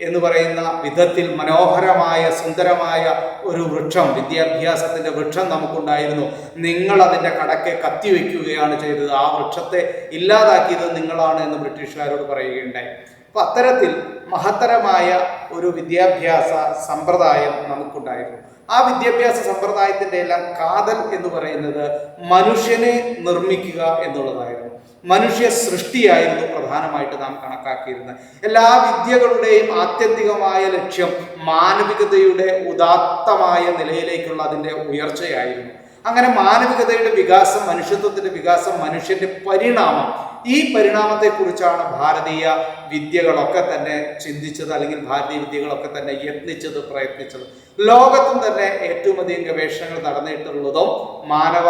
എന്ന് പറയുന്ന വിധത്തിൽ മനോഹരമായ സുന്ദരമായ ഒരു വൃക്ഷം വിദ്യാഭ്യാസത്തിന്റെ വൃക്ഷം നമുക്കുണ്ടായിരുന്നു. നിങ്ങൾ അതിന്റെ കടക്കെ കത്തിവെക്കുകയാണ് ചെയ്തത്. ആ വൃക്ഷത്തെ ഇല്ലാതാക്കിയത് നിങ്ങളാണ് എന്ന് ബ്രിട്ടീഷുകാരോട് പറയുകയുണ്ടായി. അപ്പൊ അത്തരത്തിൽ മഹത്തരമായ ഒരു വിദ്യാഭ്യാസ സമ്പ്രദായം നമുക്കുണ്ടായിരുന്നു. ആ വിദ്യാഭ്യാസ സമ്പ്രദായത്തിന്റെ എല്ലാം കാതൽ എന്ന് പറയുന്നത് മനുഷ്യനെ നിർമ്മിക്കുക എന്നുള്ളതായിരുന്നു. മനുഷ്യ സൃഷ്ടിയായിരുന്നു പ്രധാനമായിട്ട് നാം കണക്കാക്കിയിരുന്നത്. എല്ലാ വിദ്യകളുടെയും ആത്യന്തികമായ ലക്ഷ്യം മാനവികതയുടെ ഉദാത്തമായ നിലയിലേക്കുള്ള അതിന്റെ ഉയർച്ചയായിരുന്നു. അങ്ങനെ മാനവികതയുടെ വികാസം മനുഷ്യത്വത്തിന്റെ വികാസം മനുഷ്യന്റെ പരിണാമം ഈ പരിണാമത്തെക്കുറിച്ചാണ് ഭാരതീയ വിദ്യകളൊക്കെ തന്നെ ചിന്തിച്ചത് അല്ലെങ്കിൽ ഭാരതീയ വിദ്യകളൊക്കെ തന്നെ യത്നിച്ചത് പ്രയത്നിച്ചത്. ലോകത്തും തന്നെ ഏറ്റവും അധികം ഗവേഷണങ്ങൾ നടന്നിട്ടുള്ളതും മാനവ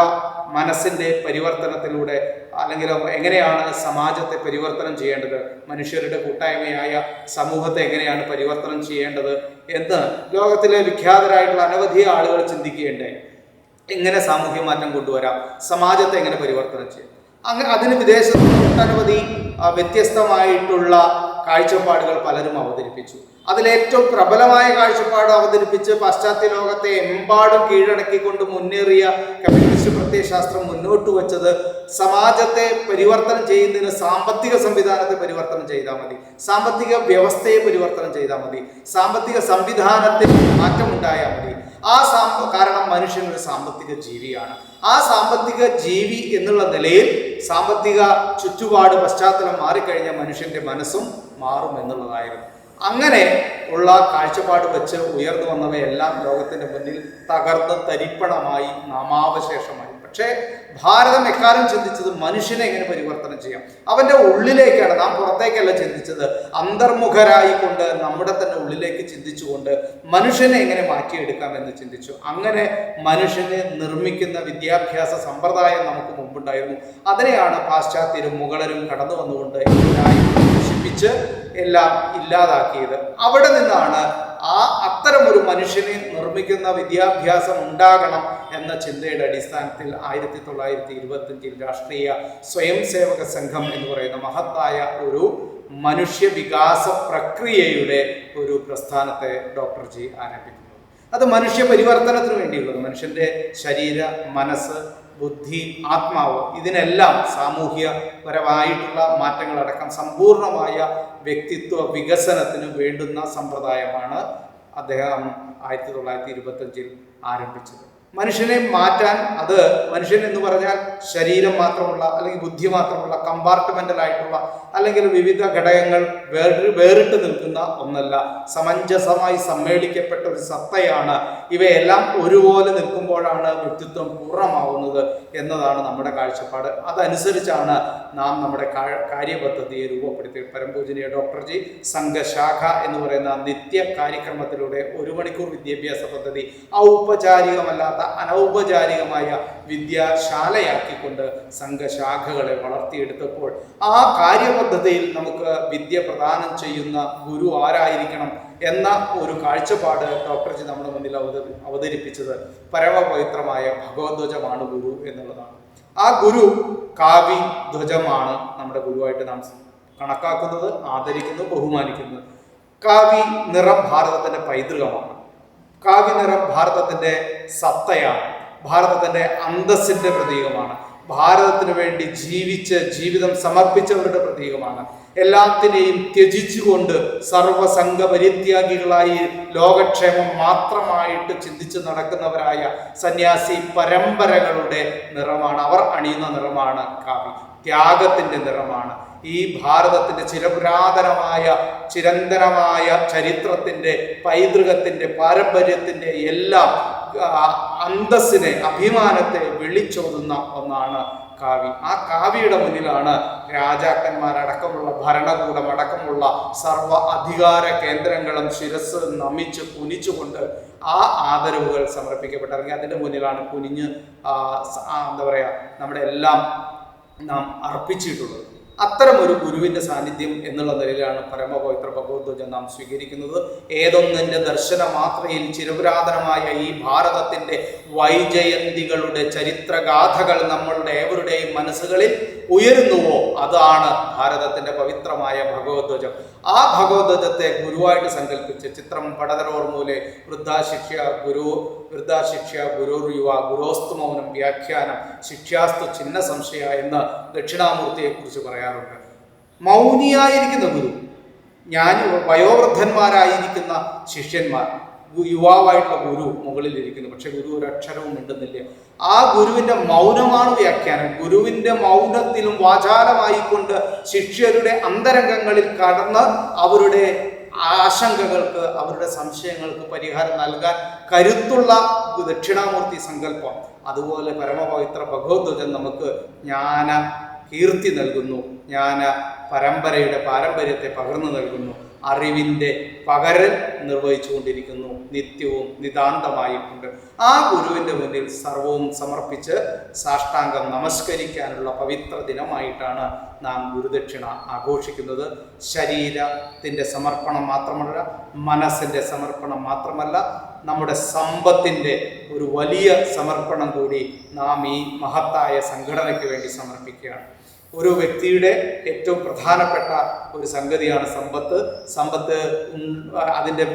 മനസ്സിന്റെ പരിവർത്തനത്തിലൂടെ അല്ലെങ്കിൽ എങ്ങനെയാണ് സമാജത്തെ പരിവർത്തനം ചെയ്യേണ്ടത് മനുഷ്യരുടെ കൂട്ടായ്മയായ സമൂഹത്തെ എങ്ങനെയാണ് പരിവർത്തനം ചെയ്യേണ്ടത് എന്ന് ലോകത്തിലെ വിഖ്യാതരായിട്ടുള്ള അനവധി ആളുകൾ ചിന്തിക്കുകയുണ്ടായി. എങ്ങനെ സാമൂഹ്യ മാറ്റം കൊണ്ടുവരാം? സമാജത്തെ എങ്ങനെ പരിവർത്തനം ചെയ്യാം? അങ്ങനെ അതിന് വിദേശത്ത് ഒട്ടനവധി വ്യത്യസ്തമായിട്ടുള്ള കാഴ്ചപ്പാടുകൾ പലരും അവതരിപ്പിച്ചു. അതിലേറ്റവും പ്രബലമായ കാഴ്ചപ്പാട് അവതരിപ്പിച്ച് പാശ്ചാത്യ ലോകത്തെ എമ്പാടും കീഴടക്കിക്കൊണ്ട് മുന്നേറിയ കമ്മ്യൂണിസ്റ്റ് പ്രത്യയശാസ്ത്രം മുന്നോട്ട് വച്ചത് സമാജത്തെ പരിവർത്തനം ചെയ്യുന്നതിന് സാമ്പത്തിക സംവിധാനത്തെ പരിവർത്തനം ചെയ്താൽ മതി. സാമ്പത്തിക വ്യവസ്ഥയെ പരിവർത്തനം ചെയ്താൽ മതി. സാമ്പത്തിക സംവിധാനത്തിൽ മാറ്റമുണ്ടായാൽ മതി. ആ സാമ്പ കാരണം മനുഷ്യൻ ഒരു സാമ്പത്തിക ജീവിയാണ്. ആ സാമ്പത്തിക ജീവി എന്നുള്ള നിലയിൽ സാമ്പത്തിക ചുറ്റുപാട് പശ്ചാത്തലം മാറിക്കഴിഞ്ഞാൽ മനുഷ്യന്റെ മനസ്സും മാറും എന്നുള്ളതായിരുന്നു. അങ്ങനെ ഉള്ള കാഴ്ചപ്പാട് വെച്ച് ഉയർന്നു വന്നവയെല്ലാം ലോകത്തിന്റെ മുന്നിൽ തകർന്ന് തരിപ്പണമായി നാമാവശേഷമായി. പക്ഷേ ഭാരതം എക്കാലം ചിന്തിച്ചത് മനുഷ്യനെ എങ്ങനെ പരിവർത്തനം ചെയ്യാം? അവന്റെ ഉള്ളിലേക്കാണ്. നാം പുറത്തേക്കല്ല ചിന്തിച്ചത്. അന്തർമുഖരായിക്കൊണ്ട് നമ്മുടെ തന്നെ ഉള്ളിലേക്ക് ചിന്തിച്ചുകൊണ്ട് മനുഷ്യനെ എങ്ങനെ മാറ്റിയെടുക്കാം എന്ന് ചിന്തിച്ചു. അങ്ങനെ മനുഷ്യനെ നിർമ്മിക്കുന്ന വിദ്യാഭ്യാസ സമ്പ്രദായം നമുക്ക് മുമ്പുണ്ടായിരുന്നു. അതിനെയാണ് പാശ്ചാത്യരും മുകളരും കടന്നു വന്നുകൊണ്ട് എല്ലായും നശിപ്പിച്ച് എല്ലാം ഇല്ലാതാക്കിയത്. അവിടെ നിന്നാണ് ആ അത്തരമൊരു മനുഷ്യനെ നിർമ്മിക്കുന്ന വിദ്യാഭ്യാസം ഉണ്ടാകണം എന്ന ചിന്തയുടെ അടിസ്ഥാനത്തിൽ ആയിരത്തി തൊള്ളായിരത്തി ഇരുപത്തിയഞ്ചിൽ രാഷ്ട്രീയ സ്വയം സേവക സംഘം എന്ന് പറയുന്ന മഹത്തായ ഒരു മനുഷ്യ വികാസ പ്രക്രിയയുടെ ഒരു പ്രസ്ഥാനത്തെ ഡോക്ടർ ജി ആരംഭിക്കുന്നു അത് മനുഷ്യ പരിവർത്തനത്തിന് വേണ്ടിയുള്ളത് മനുഷ്യന്റെ ശരീര മനസ്സ് ബുദ്ധി ആത്മാവ് ഇതിനെല്ലാം സാമൂഹ്യപരമായിട്ടുള്ള മാറ്റങ്ങളടക്കം സമ്പൂർണമായ വ്യക്തിത്വ വികസനത്തിന് വേണ്ടുന്ന സമ്പ്രദായമാണ് അദ്ദേഹം ആയിരത്തി തൊള്ളായിരത്തി ഇരുപത്തഞ്ചിൽ ആരംഭിച്ചത്. മനുഷ്യനെ മാറ്റാൻ അത് മനുഷ്യൻ എന്ന് പറഞ്ഞാൽ ശരീരം മാത്രമുള്ള അല്ലെങ്കിൽ ബുദ്ധി മാത്രമുള്ള കമ്പാർട്ട്മെന്റൽ ആയിട്ടുള്ള അല്ലെങ്കിൽ വിവിധ ഘടകങ്ങൾ വേറി വേറിട്ട് നിൽക്കുന്ന ഒന്നല്ല. സമഞ്ജസമായി സമ്മേളിക്കപ്പെട്ട ഒരു സത്തയാണ്. ഇവയെല്ലാം ഒരുപോലെ നിൽക്കുമ്പോഴാണ് വ്യക്തിത്വം പൂർണമാവുന്നത് എന്നതാണ് നമ്മുടെ കാഴ്ചപ്പാട്. അതനുസരിച്ചാണ് നാം നമ്മുടെ കാര്യപദ്ധതിയെ രൂപപ്പെടുത്തി പരംപൂജനീയ ഡോക്ടർ ജി സംഘശാഖ എന്ന് പറയുന്ന നിത്യ കാര്യക്രമത്തിലൂടെ ഒരു മണിക്കൂർ വിദ്യാഭ്യാസ പദ്ധതി ഔപചാരികമല്ലാത്ത അനൗപചാരികമായ വിദ്യാശാലയാക്കിക്കൊണ്ട് സംഘശാഖകളെ വളർത്തിയെടുത്തപ്പോൾ ആ കാര്യപദ്ധതിയിൽ നമുക്ക് വിദ്യ പ്രദാനം ചെയ്യുന്ന ഗുരു ആരായിരിക്കണം എന്ന ഒരു കാഴ്ചപ്പാട് ഡോക്ടർജി നമ്മുടെ മുന്നിൽ അവത- അവതരിപ്പിച്ചത് പരമപവിത്രമായ ഭഗവത്വജമാണ് ഗുരു എന്നുള്ളതാണ്. ആ ഗുരു കാവി ധ്വജമാണ് നമ്മുടെ ഗുരുവായിട്ട് നാം കണക്കാക്കുന്നത് ആദരിക്കുന്നു ബഹുമാനിക്കുന്നു. കാവി നിറം ഭാരതത്തിന്റെ പൈതൃകമാണ്. കാവി നിറം ഭാരതത്തിന്റെ സത്തയാണ് ഭാരതത്തിന്റെ അന്തസ്സിന്റെ പ്രതീകമാണ് ഭാരതത്തിന് വേണ്ടി ജീവിച്ച് ജീവിതം സമർപ്പിച്ചവരുടെ പ്രതീകമാണ്. എല്ലാത്തിനെയും ത്യജിച്ചുകൊണ്ട് സർവസംഘ പരിത്യാഗികളായി ലോകക്ഷേമം മാത്രമായിട്ട് ചിന്തിച്ച് നടക്കുന്നവരായ സന്യാസി പരമ്പരകളുടെ നിറമാണ് അവർ അണിയുന്ന നിറമാണ് കാവി ത്യാഗത്തിന്റെ നിറമാണ്. ഈ ഭാരതത്തിന്റെ ചിരപുരാതനമായ ചിരന്തനമായ ചരിത്രത്തിന്റെ പൈതൃകത്തിന്റെ പാരമ്പര്യത്തിന്റെ എല്ലാം അന്തസ്സിനെ അഭിമാനത്തെ വിളിച്ചോതുന്ന ഒന്നാണ് കാവി ആ കാവിയുടെ മുന്നിലാണ് രാജാക്കന്മാരടക്കമുള്ള ഭരണകൂടം അടക്കമുള്ള സർവ അധികാര കേന്ദ്രങ്ങളും ശിരസ് നമിച്ച് കുനിച്ചുകൊണ്ട് ആ ആദരവുകൾ സമർപ്പിക്കപ്പെട്ടിറങ്ങി. അതിന്റെ മുന്നിലാണ് കുനിഞ്ഞ് എന്താ പറയുക നമ്മുടെ എല്ലാം നാം അർപ്പിച്ചിട്ടുള്ളത്. അത്തരം ഒരു ഗുരുവിന്റെ സാന്നിധ്യം എന്നുള്ള നിലയിലാണ് പരമപവിത്ര ഭഗവത്വജം നാം സ്വീകരിക്കുന്നത്. ഏതൊന്നിന്റെ ദർശന മാത്രയിൽ ചിരപുരാതനമായ ഈ ഭാരതത്തിന്റെ വൈജയന്തികളുടെ ചരിത്രഗാഥകൾ നമ്മളുടെ ഏവരുടെയും മനസ്സുകളിൽ ഉയരുന്നുവോ? അതാണ് ഭാരതത്തിന്റെ പവിത്രമായ ഭഗവത്വജം. ആ ഭഗവത്വജത്തെ ഗുരുവായിട്ട് സങ്കല്പിച്ച് ചിത്രം പടതരോർമൂലെ വൃദ്ധാശിക്ഷ ഗുരു വൃദ്ധാശിക്ഷ ഗുരുർ യുവ ഗുരോസ്തു മൗനം വ്യാഖ്യാനം ശിക്ഷാസ്തു ചിഹ്ന സംശയ എന്ന് ദക്ഷിണാമൂർത്തിയെ കുറിച്ച് പറയാറുണ്ട്. മൗനിയായിരിക്കുന്ന ഗുരു ഞാൻ വയോവൃദ്ധന്മാരായിരിക്കുന്ന ശിഷ്യന്മാർ. യുവാവായിട്ടുള്ള ഗുരു മുകളിലിരിക്കുന്നു പക്ഷെ ഗുരു ഒരു അക്ഷരവും മിണ്ടുന്നില്ല. ആ ഗുരുവിന്റെ മൗനമാണ് വ്യാഖ്യാനം. ഗുരുവിന്റെ മൗനത്തിലും വാചാലമായിക്കൊണ്ട് ശിഷ്യരുടെ അന്തരംഗങ്ങളിൽ കടന്ന് അവരുടെ ആശങ്കകൾക്ക് അവരുടെ സംശയങ്ങൾക്ക് പരിഹാരം നൽകാൻ കരുത്തുള്ള ദക്ഷിണാമൂർത്തി സങ്കല്പം. അതുപോലെ പരമപവിത്ര ഭഗവത്വജൻ നമുക്ക് ജ്ഞാന കീർത്തി നൽകുന്നു. ജ്ഞാന പരമ്പരയുടെ പാരമ്പര്യത്തെ പകർന്നു നൽകുന്നു. അറിവിന്റെ പകരൻ നിർവഹിച്ചുകൊണ്ടിരിക്കുന്നു. നിത്യവും നിതാന്തമായിട്ടുണ്ട്. ആ ഗുരുവിന്റെ മുന്നിൽ സർവവും സമർപ്പിച്ച് സാഷ്ടാംഗം നമസ്കരിക്കാനുള്ള പവിത്ര ദിനമായിട്ടാണ് നാം ഗുരുദക്ഷിണ ആഘോഷിക്കുന്നത്. ശരീരത്തിന്റെ സമർപ്പണം മാത്രമല്ല മനസ്സിന്റെ സമർപ്പണം മാത്രമല്ല നമ്മുടെ സമ്പത്തിന്റെ ഒരു വലിയ സമർപ്പണം കൂടി നാം ഈ മഹത്തായ സംഘടനയ്ക്ക് വേണ്ടി സമർപ്പിക്കുകയാണ്. ഒരു വ്യക്തിയുടെ ഏറ്റവും പ്രധാനപ്പെട്ട ഒരു സംഗതിയാണ് സമ്പത്ത്. സമ്പത്ത് അതിന്റെ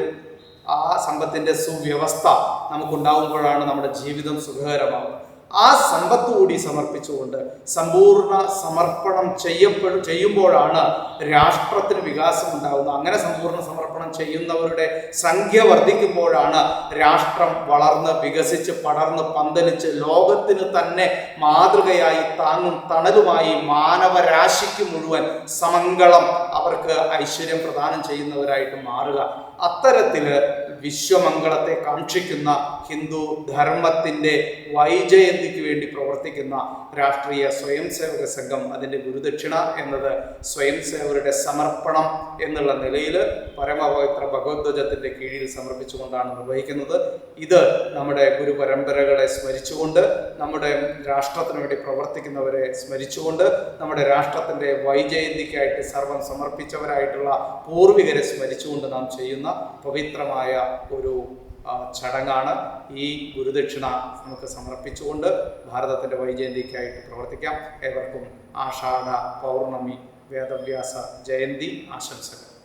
ആ സമ്പത്തിന്റെ സുവ്യവസ്ഥ നമുക്കുണ്ടാകുമ്പോഴാണ് നമ്മുടെ ജീവിതം സുഖകരമാവുന്നത്. ആ സമ്പത്ത് കൂടി സമർപ്പിച്ചുകൊണ്ട് സമ്പൂർണ സമർപ്പണം ചെയ്യപ്പെടും ചെയ്യുമ്പോഴാണ് രാഷ്ട്രത്തിന് വികാസം ഉണ്ടാകുന്നത് അങ്ങനെ സമ്പൂർണ സമർപ്പണം ചെയ്യുന്നവരുടെ സംഖ്യ വർദ്ധിക്കുമ്പോഴാണ് രാഷ്ട്രം വളർന്ന് വികസിച്ച് പടർന്ന് പന്തലിച്ച് ലോകത്തിന് തന്നെ മാതൃകയായി താങ്ങും തണലുമായി മാനവരാശിക്ക് മുഴുവൻ സമംഗളം അവർക്ക് ഐശ്വര്യം പ്രദാനം ചെയ്യുന്നവരായിട്ട് മാറുക. അത്തരത്തിൽ വിശ്വമംഗളത്തെ കാക്ഷിക്കുന്ന ഹിന്ദു ധർമ്മത്തിന്റെ വൈജയന്തിക്ക് വേണ്ടി പ്രവർത്തിക്കുന്ന രാഷ്ട്രീയ സ്വയം സേവക സംഘം അതിന്റെ ഗുരുദക്ഷിണ എന്നത് സ്വയം സേവകരുടെ സമർപ്പണം എന്നുള്ള നിലയിൽ പരമപവിത്ര ഭഗവത്വജത്തിന്റെ കീഴിൽ സമർപ്പിച്ചുകൊണ്ടാണ് നിർവഹിക്കുന്നത്. ഇത് നമ്മുടെ ഗുരു പരമ്പരകളെ സ്മരിച്ചുകൊണ്ട് നമ്മുടെ രാഷ്ട്രത്തിന് വേണ്ടി പ്രവർത്തിക്കുന്നവരെ സ്മരിച്ചുകൊണ്ട് നമ്മുടെ രാഷ്ട്രത്തിന്റെ വൈജയന്തിക്കായിട്ട് സർവം സമർപ്പിച്ചവരായിട്ടുള്ള പൂർവികരെ സ്മരിച്ചുകൊണ്ട് നാം ചെയ്യുന്ന പവിത്രമായ ഒരു ചടങ്ങാണ് ഈ ഗുരുദക്ഷിണ നമുക്ക് സമർപ്പിച്ചുകൊണ്ട് ഭാരതത്തിന്റെ വൈജയന്തിക്കായിട്ട് പ്രവർത്തിക്കാം. ഏവർക്കും ആഷാഢ പൗർണമി വേദവ്യാസ ജയന്തി ആശംസകൾ.